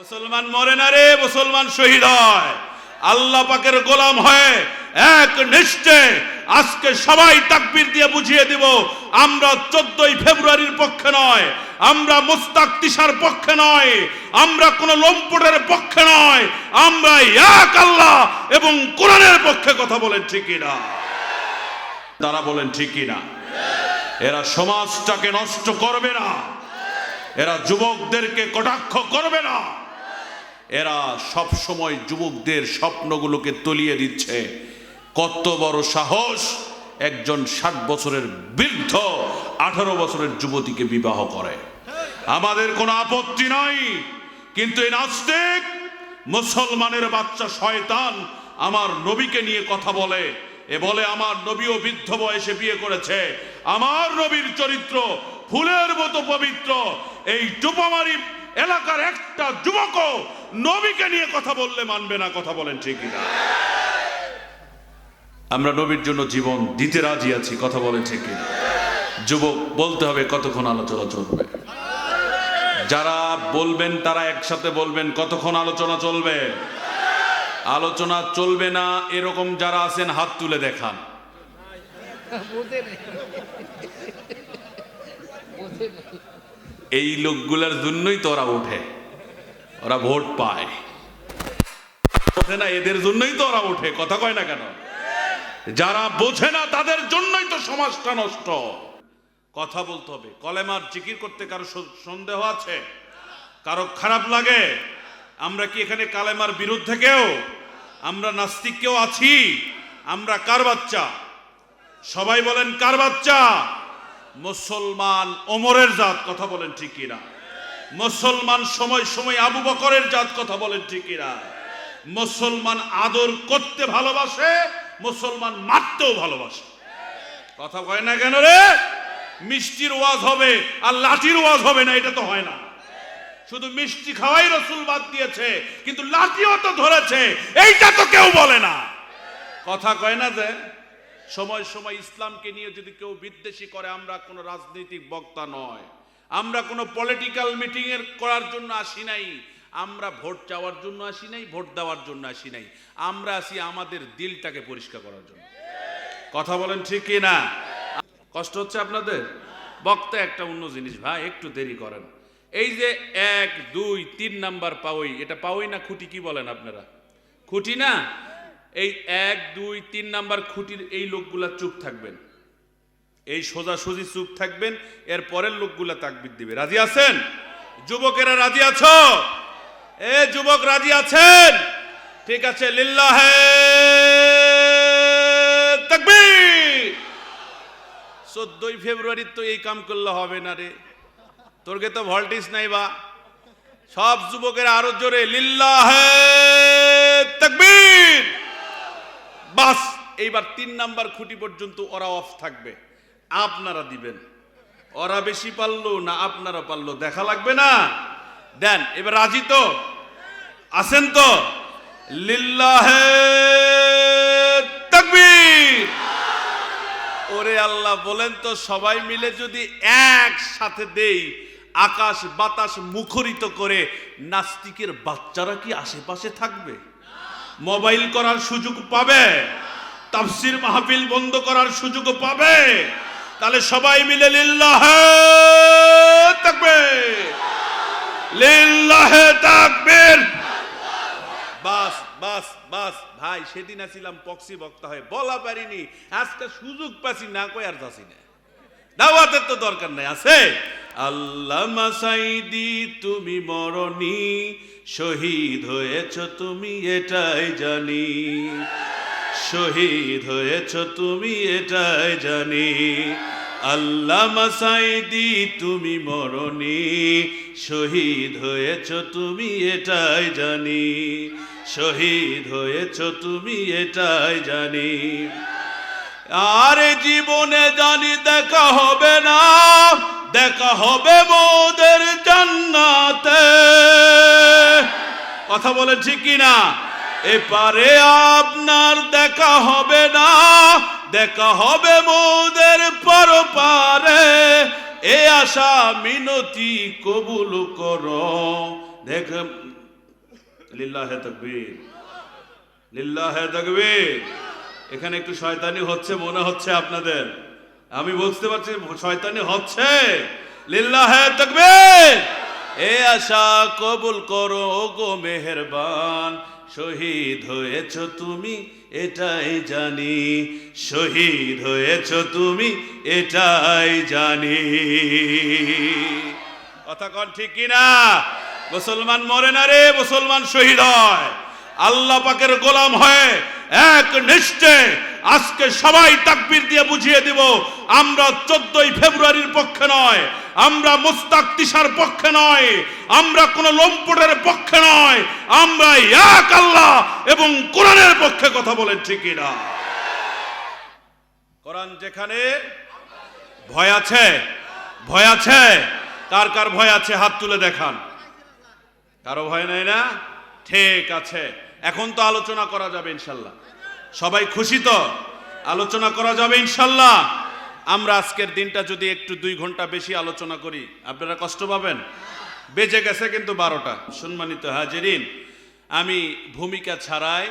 মুসলমান মরে না রে, মুসলমান শহীদ হয়। আল্লাহ পাকের গোলাম হয়ে এক নিশ্চে আজকে সবাই তাকবির দিয়ে বুঝিয়ে দিব, আমরা চোদ্দই ফেব্রুয়ারির পক্ষে নয়, আমরা মুস্তাক তিসার পক্ষে নয়, আমরা কোন লম্পটের পক্ষে নয়, আমরা এক আল্লাহ এবং কোরআনের পক্ষে কথা বলেন ঠিকই না তারা বলেন ঠিকই না এরা সমাজটাকে নষ্ট করবে না, এরা যুবকদেরকে কটাক্ষ করবে না। এরা সব সময় যুবকদের স্বপ্নগুলোকে তলিয়ে দিচ্ছে। কত বড় সাহস একজন ষাট বছরের বৃদ্ধ আঠারো বছরের যুবতীকে বিবাহ করে। আমাদের কোনো আপত্তি নাই, কিন্তু এই নাস্তিক, মুসলমানের বাচ্চা শয়তান আমার নবীকে নিয়ে কথা বলে, এ বলে আমার নবীও বৃদ্ধ বয়সে বিয়ে করেছে। আমার নবীর চরিত্র ফুলের মতো পবিত্র। এই ডুপামারি এলাকার একটা যুবকও নবীকে নিয়ে কথা বললে মানবে না, কথা বলেন ঠিকই না আমরা নবীর জন্য জীবন দিতে রাজি আছি, কথা বলেন ঠিকই না যুবক, বলতে হবে কতক্ষণ আলোচনা চলবে? যারা বলবেন তারা একসাথে বলবেন, কতক্ষণ আলোচনা চলবে? আলোচনা চলবে না, এরকম যারা আছেন হাত তুলে দেখান। এই লোকগুলার জন্যই তো ওরা ওঠে। ওরা ভোট পায়। ওঠে না এদের জন্যই তো ওরা ওঠে, কথা কয় না কেন? যারা বোঝে না তাদের জন্যই তো সমাজটা নষ্ট। কথা বলতে হবে, কলেমার জিকির করতে কারও সন্দেহ আছে? কারও খারাপ লাগে? আমরা কি এখানে কালেমার বিরুদ্ধে কেউ? আমরা নাস্তিক কেউ আছি, আমরা কার বাচ্চা? সবাই বলেন কার বাচ্চা? মুসলমান ওমরের জাত, কথা বলেন ঠিকই না মুসলমান সময় সময় আবু বকরের জাত কথা বলেন ঠিকই না মুসলমান আদর করতে ভালোবাসে, মুসলমান মারতেও ভালোবাসে। কথা কয় না কেন রে? মিষ্টির ওয়াজ হবে আর লাঠির ওয়াজ হবে না, এটা তো হয় না। শুধু মিষ্টি খাওয়াই রসুল বাদ দিয়েছে, কিন্তু লাঠিও তো ধরেছে, এইটা তো কেউ বলে না। কথা কয় না যে, সময় সময় ইসলামকে নিয়ে যদি কেউ বিদ্বেষী করে, আমরা কোনো রাজনৈতিক বক্তা নয়। আমরা কোনো পলিটিক্যাল মিটিং এর করার জন্য আসি নাই। আমরা ভোট চাওয়ার জন্য আসি নাই, ভোট দেওয়ার জন্য আসি নাই। আমরা আসি আমাদের দিলটাকে পরিষ্কার করার জন্য। কথা বলেন ঠিক কি না? কষ্ট হচ্ছে আপনাদের? বক্তা একটা অন্য জিনিস, ভাই, একটু দেরি করেন। এই যে এক, দুই, তিন নাম্বার পাওই, এটা পাওই না খুঁটি কি বলেন আপনারা? খুঁটি না? এই এক, দুই, তিন নাম্বার খুঁটির এই লোকগুলা চুপ থাকবেন। এই সোজাসুজি চুপ থাকবেন, এর পরের লোকগুলা তাকবির দিবে। রাজি আছেন? যুবকেরা রাজি আছো? এ যুবক রাজি আছেন? ঠিক আছে, লিল্লাহে তাকবীর! চোদ্দই ফেব্রুয়ারি তো এই কাম করলে হবে না রে। তোরকে তো ভল্টেজ নাই বা। সব যুবকের আরও জোরে, লিল্লাহে তাকবীর! বাস, এইবার তিন নাম্বার খুঁটি পর্যন্ত ওরা অফ থাকবে। আপনারা দিবেন। ওরা বেশি পারল না আপনারা পারল, দেখা লাগবে না। দেন, এবার রাজি তো? আছেন তো? লিল্লাহে ওরে আল্লাহ, বলেন তো, সবাই মিলে যদি একসাথে দেই, আকাশ বাতাস মুখরিত করে, নাস্তিকের বাচ্চারা কি আশেপাশে থাকবে? মোবাইল করার সুযোগ পাবে? তাফসির মাহফিল বন্ধ করার সুযোগ পাবে? তাহলে সবাই মিলে লিল্লাহে তাকবীর। লিল্লাহে তাকবীর। বাস বাস বাস। ভাই, সেদিন আসিলাম পক্সি বক্তা হয়ে। বলা পারিনি, আজকে সুযোগ পাচ্ছি না, কই আর যাচ্ছি না। দাওয়াতের তো দরকার নাই, আছে? আল্লাহ মাসাইদি তুমি মরণী। শহীদ হয়েছ, তুমি এটাই জানি। শহীদ হয়েছ তুমি এটাই জানি। আল্লাহ মাসাইদি, তুমি মরণি। শহীদ হয়েছ তুমি এটাই জানি। শহীদ হয়েছ তুমি এটাই জানি। আর জীবনে জানি দেখা হবে না। দেখা হবে মোদের জান্নাতে। কথা বলে ঠিক কি না এপারে আপনার দেখা হবে না, দেখা হবে মোদের পর পারে এ আশা মিনতি কবুল করো। দেখ, লিল্লাহে তকবীর লিল্লাহে তকবীর। এখানে একটু শয়তানি হচ্ছে, মনে হচ্ছে আপনাদের। আমি বুঝতে পারছি, শয়তানি হচ্ছে। লিল্লাহে তকবীর। এ আশা কবুল করো গো মেহেরবান। শহীদ হয়েছ তুমি, এটাই জানি। শহীদ হয়েছ তুমি, এটাই জানি। কথা কন ঠিক কিনা? মুসলমান মরে না রে, মুসলমান শহীদ হয়। আল্লাহ পাকের গোলাম হয়ে এক নিষ্ঠে আজকে সবাই তাকবির দিয়ে বুঝিয়ে দিব, আমরা চোদ্দই ফেব্রুয়ারির পক্ষে নয়, আমরা মুস্তাক তিসার পক্ষে নয়, আমরা কোন লম্পটের পক্ষে নয় আমরা এক আল্লাহ এবং কোরআনের পক্ষে কথা বলেন ঠিকই না কোরআন যেখানে ভয় আছে ভয় আছে, কার কার ভয় আছে হাত তুলে দেখান। কারও ভয় নাই না? ঠিক আছে, এখন তো আলোচনা করা যাবে ইনশাল্লাহ। সবাই খুশি তো? আলোচনা করা যাবে ইনশাল্লাহ। আমরা আজকের দিনটা যদি একটু দুই ঘণ্টা বেশি আলোচনা করি, আপনারা কষ্ট পাবেন? বেজে গেছে কিন্তু বারোটা। সম্মানিত হাজিরিন, আমি ভূমিকা ছাড়াই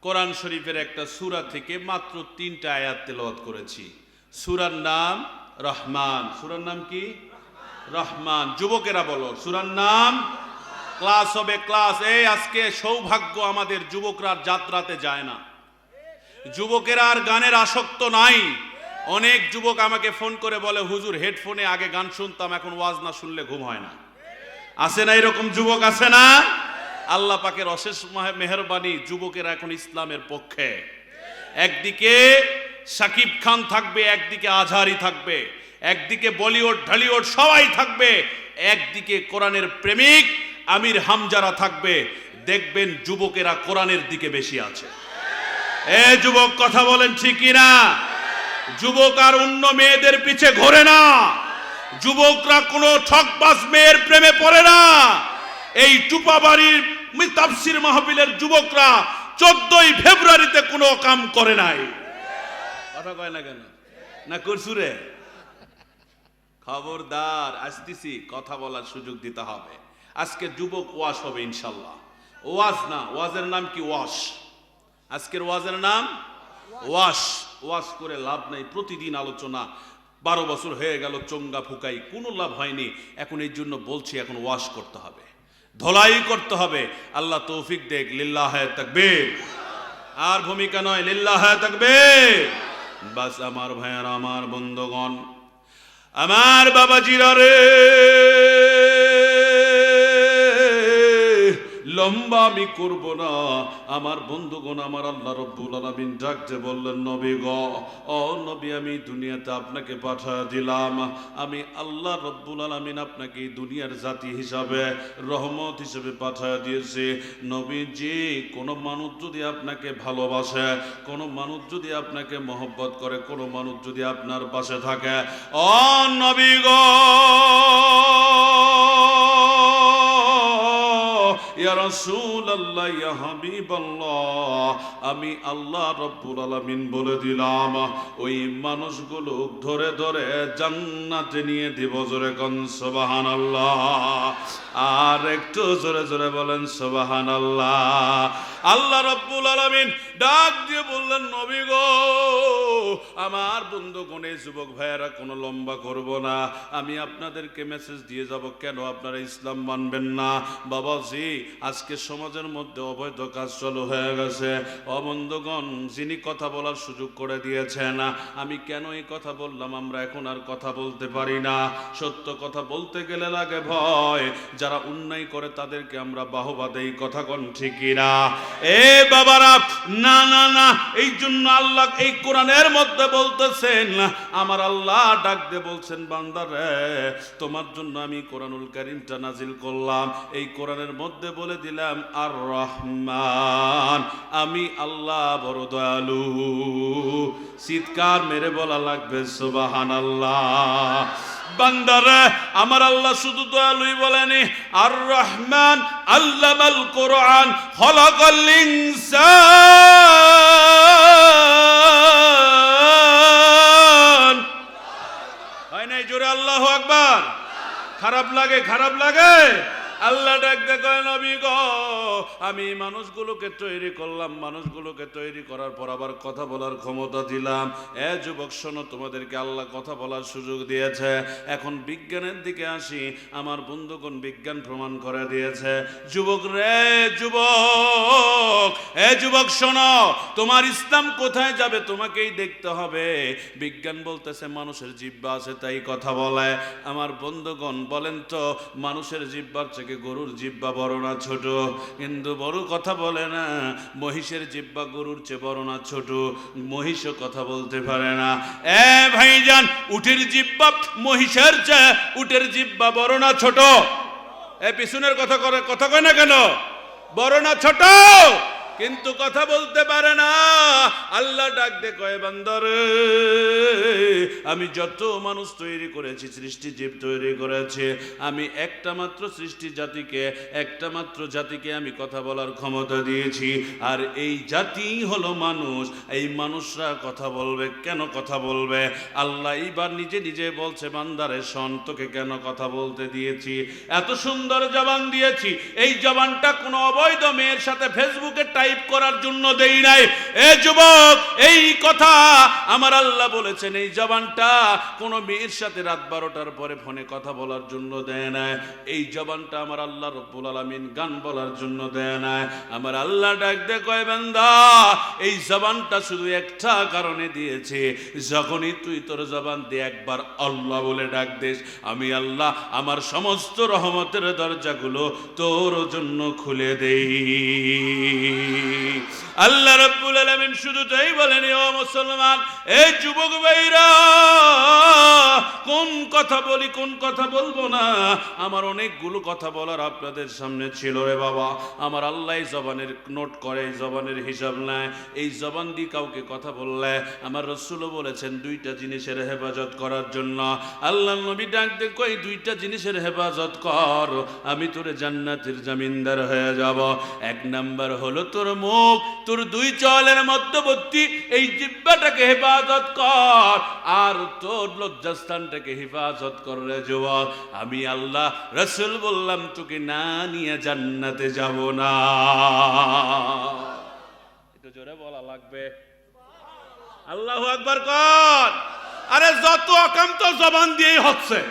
কোরআন শরীফের একটা সুরা থেকে মাত্র তিনটা আয়াত তেলাওয়াত করেছি। সুরার নাম রহমান। সূরার নাম কি? রহমান। যুবকেরা বলো, সুরার নাম? ক্লাস হবে ক্লাস। এই আজকে সৌভাগ্য আমাদের যুবকরা যাত্রাতে যায় না। যুবকেরা আর গানের আসক্ত নাই। অনেক যুবক আমাকে ফোন করে বলে, হুজুর, হেডফোনে আগে গান শুনতাম, এখন ওয়াজ না শুনলে ঘুম হয় না। আছে না এরকম যুবক? আছে না? আল্লাহ পাকের অশেষ মহে- মেহেরবানি যুবকেরা এখন ইসলামের পক্ষে। একদিকে সাকিব খান থাকবে, একদিকে আজহারি থাকবে, একদিকে বলিউড, ঢালিউড সবাই থাকবে, একদিকে কোরআনের প্রেমিক আমির হামজারা থাকবে। দেখবেন যুবকেরা কোরআনের দিকে বেশি আছে। এ যুবক, কথা বলেন ঠিকই না যুবক আর অন্য মেয়েদের পিছে ঘোরে না। যুবকরা কোনো ঠকবাজ মেয়ের প্রেমে পড়ে না। এই টুপাবাড়ির তাফসির মাহফিলের যুবকরা চোদ্দই ফেব্রুয়ারিতে কোনো কাম করে নাই। কথা কয় না কেন? না করছুরে খবরদার, আসতেছি, কথা বলার সুযোগ দিতে হবে। আজকে যুবক ওয়াশ হবে ইনশাল্লাহ। ওয়াজ না, ওয়াজের নাম কি ওয়াশ? আজকের ওয়াজের নাম, ওয়াশ। ওয়াশ করে লাভ নাই, প্রতিদিন আলোচনা। বারো বছর হয়ে গেল, চঙ্গা ফুকাই, কোনো লাভ হয়নি। এখন এই জন্য বলছি, এখন ওয়াশ করতে হবে। ধলাই করতে হবে। আল্লাহ তৌফিক দেখ, লিল্লাহ থাকবে আর ভূমিকা নয়, লিল্লাহ থাকবে বাস আমার ভাইয়ার, আমার বন্ধগণ। আমার বাবাজিরা রে। লম্বা আমি করব না। আমার বন্ধুগণ, আমার আল্লাহ রব্বুল আলামিন ডাকতে বললেন, নবী গ, ও নবী, আমি দুনিয়াতে আপনাকে পাঠা দিলাম। আমি আল্লাহ রব্বুল আলামিন আপনাকে দুনিয়ার জাতি হিসাবে, রহমত হিসেবে পাঠায় দিয়েছি। যে কোন মানুষ যদি আপনাকে ভালোবাসে, কোন মানুষ যদি আপনাকে মহব্বত করে, কোন মানুষ যদি আপনার পাশে থাকে, ও নবী গো আমি আল্লাহ রব্বুল আলামিন বলে দিলাম, ওই মানুষগুলো ধরে ধরে জান্নাতে নিয়ে দিব জোরে কোন আল্লাহ আর একটু জোরে জোরে বলেন সুবহানাল্লাহ। আল্লাহ আল্লাহ রব্বুল আলামিন ডাক দিয়ে বললেন, নবী গো, আমার বন্ধু গণে যুবক ভাইয়েরা, কোনো লম্বা করব না। আমি আপনাদেরকে মেসেজ দিয়ে যাব, কেন আপনারা ইসলাম মানবেন না? বাবাজি আজকে সমাজের মধ্যে অবৈধ কাজ চালু হয়ে গেছে। অবন্ধগণ যিনি কথা বলার সুযোগ করে দিয়েছেন, আমি কেন এই কথা বললাম? আমরা এখন আর কথা বলতে পারি না। সত্য কথা বলতে গেলে লাগে ভয়। যারা অন্যায় করে তাদেরকে আমরা বাহবা দেই, কথা কোন ঠিকই না এ বাবারা, না না না, এই জন্য আল্লাহ এই কোরআনের মধ্যে বলতেছেন, আমার আল্লাহ ডাক দিয়ে বলছেন বান্দারে তোমার জন্য আমি কোরআনুল কারিমটা নাজিল করলাম। এই কোরআনের মধ্যে বলে দিলাম আর রহমান আমি আল্লাহ বড় দয়ালু। চিৎকার মেরে বলা লাগবে সুবাহান আল্লাহ বান্দারে, আমার আল্লাহ শুধু দয়ালুই বলেনি। আর রহমান আল্লামাল কোরআন, খলাকাল ইনসান। হয় নাই? জোরে আল্লাহ আকবার। খারাপ লাগে খারাপ লাগে। আল্লাহ ডাক দেখো নবী গো, আমি মানুষগুলোকে তৈরি করলাম, মানুষগুলোকে তৈরি করার পর আবার কথা বলার ক্ষমতা দিলাম। এ যুবক, শোনো, তোমাদেরকে আল্লাহ কথা বলার সুযোগ দিয়েছে। এখন বিজ্ঞানের দিকে আসি, আমার বন্ধুগণ বিজ্ঞান প্রমাণ করে দিয়েছে। যুবক রে, যুবক, এ যুবক, শোনো, তোমার ইসলাম কোথায় যাবে তোমাকেই দেখতে হবে। বিজ্ঞান বলতেছে, মানুষের জিব্বা আছে, তাই কথা বলে। আমার বন্ধুগণ, বলেন তো, মানুষের জিব্বার থেকে গরুর জিব্বা বড় না ছোট? কিন্তু বড় কথা বলে না, মহিষের জিব্বা গরুর চেয়ে বড় না ছোট? মহিষও কথা বলতে পারে না। এ ভাইজান উঠের জিব্বা মহিষের চেয়ে উঠের জিব্বা বড় না ছোট? এ পিছনের কথা কথা কয় না কেন? বড় না ছোট? কিন্তু কথা বলতে পারে না। আল্লাহ ডাক দে কয়, বান্দর, আমি যত মানুষ তৈরি করেছি, সৃষ্টি জীব তৈরি করেছে, আমি একটা মাত্র সৃষ্টি জাতিকে, একটা মাত্র জাতিকে আমি কথা বলার ক্ষমতা দিয়েছি। আর এই জাতি হলো মানুষ, এই মানুষরা কথা বলবে, কেন কথা বলবে? আল্লাহ এইবার নিজে নিজে বলছে, বান্দারে, শোন, তোকে কেন কথা বলতে দিয়েছি? এত সুন্দর জবান দিয়েছি, এই জবানটা কোনো অবৈধ মেয়ের সাথে ফেসবুকে টাইপ করার জন্য দেই নাই। এ যুবক, এই কথা আমার আল্লাহ বলেছেন, এই জবানটা কোনো মেয়ের সাথে রাত বারোটার পরে ফোনে কথা বলার জন্য দেয় না এই জবানটা আমার আল্লাহ রব্বুল আলমিন গান বলার জন্য দেয় না আমার আল্লাহ ডাক দে কয়, বান্দা, এই জবানটা শুধু একটা কারণে দিয়েছে। যখনই তুই তোর জবান দিয়ে একবার আল্লাহ বলে ডাক দিস। আমি আল্লাহ আমার সমস্ত রহমতের দরজাগুলো তোর জন্য খুলে দেই। আল্লাহ রব্বুল আলমিন শুধু তাই বলেন ও মুসলমান এই যুবক ভাইরা। কথা বলি, কোন কথা বলব না? আমার অনেকগুলো কথা বলার আপনাদের সামনে ছিল রে বাবা। আমার আল্লাহ জবানের নোট করে জবানের হিসাব নেয়। এই জবান দিয়ে কাউকে কথা বললে আমার রসুলও বলেছেন দুইটা জিনিসের হেফাজত করার জন্য। আল্লাহ নবী ডাকতে কই দুইটা জিনিসের হেফাজত কর, আমি তোরে জান্নাতের জামিনদার হয়ে যাব। এক নাম্বার হলো তোর মুখ, তোর দুই চলের মধ্যবর্তী এই জিব্বাটাকে হেফাজত কর, আর তোর লজ্জাস্থানটাকে হেফাজত কর রে যুবক, আমি আল্লাহ, রসুল বললাম, তোকে না নিয়ে জান্নাতে যাব না। একটু জোরে বলা লাগবে। আল্লাহ আকবার কর। আরে, যত অকাম তো জবান দিয়েই হচ্ছে।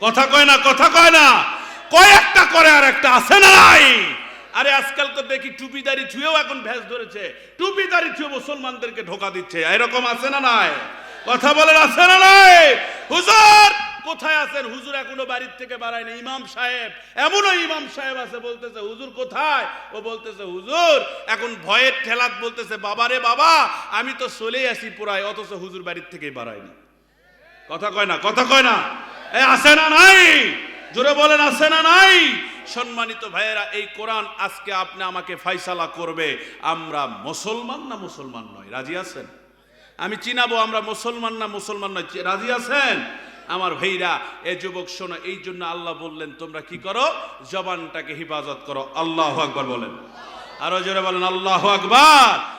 কথা কয় না, কথা কয় না। কয়েকটা করে আর একটা আছে না নাই? আরে, আজকাল তো দেখি টুপি দাড়ি ছুঁয়েও এখন ভ্যাস ধরেছে। টুপি দাড়ি ছুঁয়ে মুসলমানদেরকে ঢোকা দিচ্ছে। এরকম আছে না নাই? কথা বলেন আছে না নাই? হুজুর, কোথায় আছেন? হুজুর এখনও বাড়ির থেকে বাড়ায়নি ইমাম সাহেব, এমনও ইমাম সাহেব আছে, বলতেছে, হুজুর কোথায়? ও বলতেছে, হুজুর, এখন ভয়ের ঠেলাত বলতেছে, বাবারে বাবা, আমি তো চলেই আসি পুরাই অথচ হুজুর বাড়ির থেকেই বাড়ায়নি কথা কয় না, কথা কয় না। এ, আছে না নাই? জোরে বলেন, আছে না নাই? সম্মানিত ভাইয়েরা, এই কোরআন আজকে আপনি আমাকে ফাইসালা করবে। আমরা মুসলমান না মুসলমান নয়, রাজি আছেন? আমি চিনাবো, আমরা মুসলমান না মুসলমান নয়। রাজি আছেন? আমার ভাইরা, এ যুবক, শোনো, এই জন্য আল্লাহ বললেন, তোমরা কি করো? জবানটাকে হেফাজত করো। আল্লাহ আকবার বলেন। আরও জোরে বলেন, আল্লাহ আকবার।